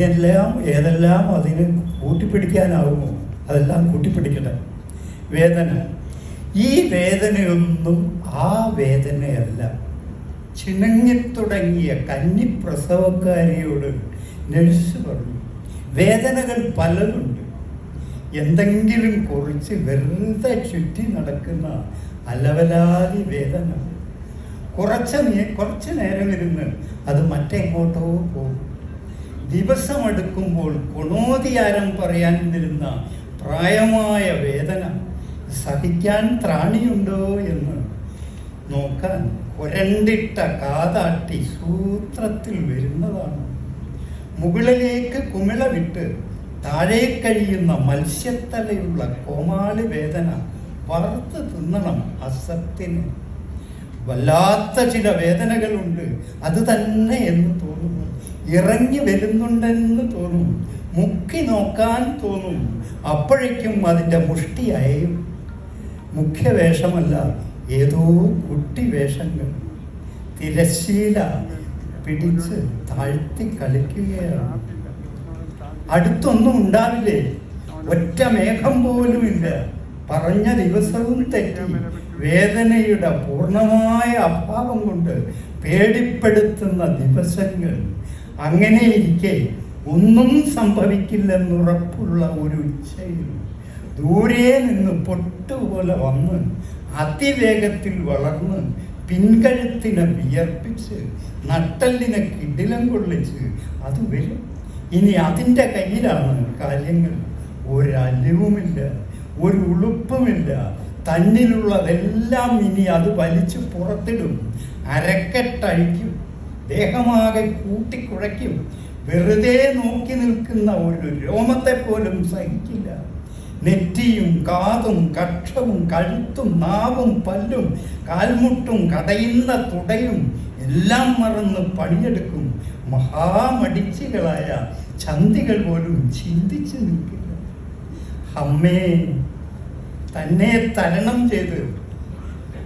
ഇതെല്ലാം ഏതെല്ലാം അതിന് കൂട്ടിപ്പിടിക്കാനാവുമോ? അതെല്ലാം കൂട്ടിപ്പിടിക്കട്ടെ. വേദന. ഈ വേദനയൊന്നും ആ വേദനയല്ല. ചിണങ്ങിത്തുടങ്ങിയ കന്നിപ്രസവക്കാരിയോട് നഴ്സ് പറഞ്ഞു വേദനകൾ പലതുണ്ട്. എന്തെങ്കിലും കുറിച്ച് വെറുതെ ചുറ്റി നടക്കുന്ന അലവലാതി വേദന. കുറച്ച് കുറച്ച് നേരം ഇരുന്ന് അത് മറ്റെങ്ങോട്ടോ പോകും. ദിവസമെടുക്കുമ്പോൾ ഗുണോദിയാരം പറയാൻ വരുന്ന പ്രായമായ വേദന സഹിക്കാൻ ത്രാണിയുണ്ടോ എന്ന് നോക്കാൻ ഒരണ്ടിട്ട കാതാട്ടി സൂത്രത്തിൽ വരുന്നതാണ്. മുകളിലേക്ക് കുമിള വിട്ട് താഴെ കഴിയുന്ന മത്സ്യത്തലയുള്ള കോമാളി വേദന വറുത്ത് തിന്നണം അസത്തിന്. വല്ലാത്ത ചില വേദനകളുണ്ട്. അത് തന്നെ എന്ന് തോന്നുന്നു ഇറങ്ങി വരുന്നുണ്ടെന്ന് തോന്നും. മുക്കി നോക്കാൻ തോന്നും. അപ്പോഴേക്കും അതിന്റെ മുഷ്ടിയായും മുഖ്യവേഷമല്ല ഏതോ കുട്ടി വേഷങ്ങൾ. തിരശീല പിടിച്ച് താഴ്ത്തി കളിക്കുകയാണ്. അടുത്തൊന്നും ഉണ്ടാവില്ലേ? ഒറ്റ മേഘം പോലും പറഞ്ഞ ദിവസവും തെറ്റി. വേദനയുടെ പൂർണമായ അഭാവം കൊണ്ട് പേടിപ്പെടുത്തുന്ന ദിവസങ്ങൾ. അങ്ങനെ ഇരിക്കെ ഒന്നും സംഭവിക്കില്ലെന്നുറപ്പുള്ള ഒരു ഉച്ചയിൽ ദൂരെ നിന്ന് പൊട്ടുപോലെ വന്ന് അതിവേഗത്തിൽ വളർന്ന് പിൻകഴുത്തിനെ വിയർപ്പിച്ച് നട്ടലിനെ കിടിലം കൊള്ളിച്ച് അത് വരും. ഇനി അതിന്റെ കയ്യിലാണ് കാര്യങ്ങൾ. ഒരലിവുമില്ല ഒരു ഉളുപ്പുമില്ല തന്നിലുള്ളതെല്ലാം ഇനി അത് വലിച്ചു പുറത്തിടും. അരക്കെട്ടഴിക്കും. ദേഹമാകെ കൂട്ടിക്കുഴയ്ക്കും. വെറുതെ നോക്കി നിൽക്കുന്ന ഒരു രോമത്തെ പോലും സഹിക്കില്ല. നെറ്റിയും കാതും കക്ഷവും കഴുത്തും നാവും പല്ലും കാൽമുട്ടും കടയുന്ന തുടയും എല്ലാം മറന്ന് പണിയെടുക്കും. മഹാമടിച്ചികളായ ചന്തികൾ പോലും ചിന്തിച്ചു നിൽക്കില്ല. അമ്മേ തന്നെ തരണം ചെയ്ത്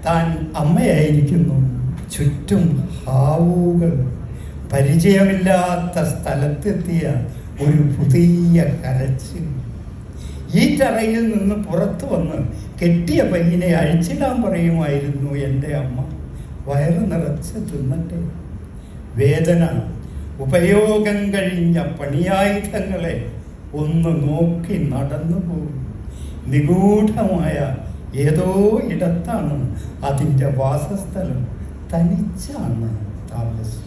താൻ അമ്മയായിരിക്കുന്നു. ചുറ്റും ഹാവുകൾ പരിചയമില്ലാത്ത സ്ഥലത്തെത്തിയ ഒരു പുതിയ കരച്ചിൽ. ഈ തറയിൽ നിന്ന് പുറത്തു വന്ന് കെട്ടിയ പഞ്ഞിനെ അഴിച്ചിടാൻ പറയുമായിരുന്നു എന്റെ അമ്മ. വയറ് നിറച്ച് തിന്നട്ടെ. വേദന ഉപയോഗം കഴിഞ്ഞ പണിയായുധങ്ങളെ ഒന്ന് നോക്കി നടന്നു പോകും. നിഗൂഢമായ ഏതോ ഇടത്താണ് അതിന്റെ വാസസ്ഥലം. തനിച്ചാണ് താമസം